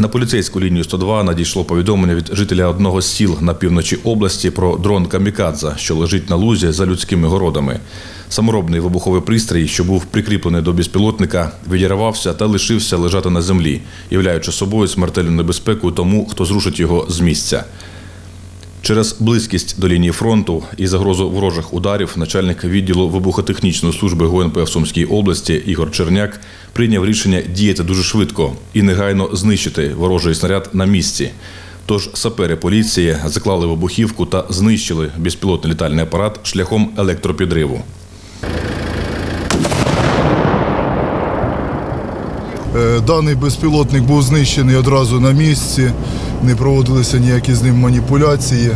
На поліцейську лінію 102 надійшло повідомлення від жителя одного з сіл на півночі області про дрон Камікадза, що лежить на лузі за людськими городами. Саморобний вибуховий пристрій, що був прикріплений до безпілотника, відірвався та лишився лежати на землі, являючи собою смертельну небезпеку тому, хто зрушить його з місця. Через близькість до лінії фронту і загрозу ворожих ударів начальник відділу вибухотехнічної служби ГУНП в Сумській області Ігор Черняк прийняв рішення діяти дуже швидко і негайно знищити ворожий снаряд на місці. Тож сапери поліції заклали вибухівку та знищили безпілотний літальний апарат шляхом електропідриву. Даний безпілотник був знищений одразу на місці, не проводилися ніякі з ним маніпуляції.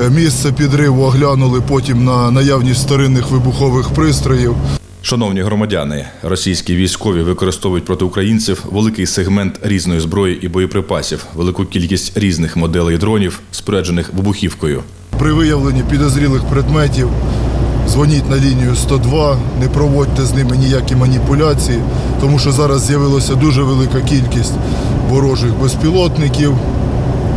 Е, Місце підриву оглянули потім на наявність старинних вибухових пристроїв. Шановні громадяни, російські військові використовують проти українців великий сегмент різної зброї і боєприпасів, велику кількість різних моделей дронів, споряджених вибухівкою. При виявленні підозрілих предметів дзвоніть на лінію 102, не проводьте з ними ніякі маніпуляції, тому що зараз з'явилася дуже велика кількість ворожих безпілотників.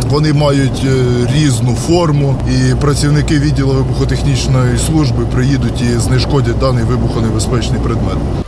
Вони мають е, різну форму, і працівники відділу вибухотехнічної служби приїдуть і знешкодять даний вибухонебезпечний предмет.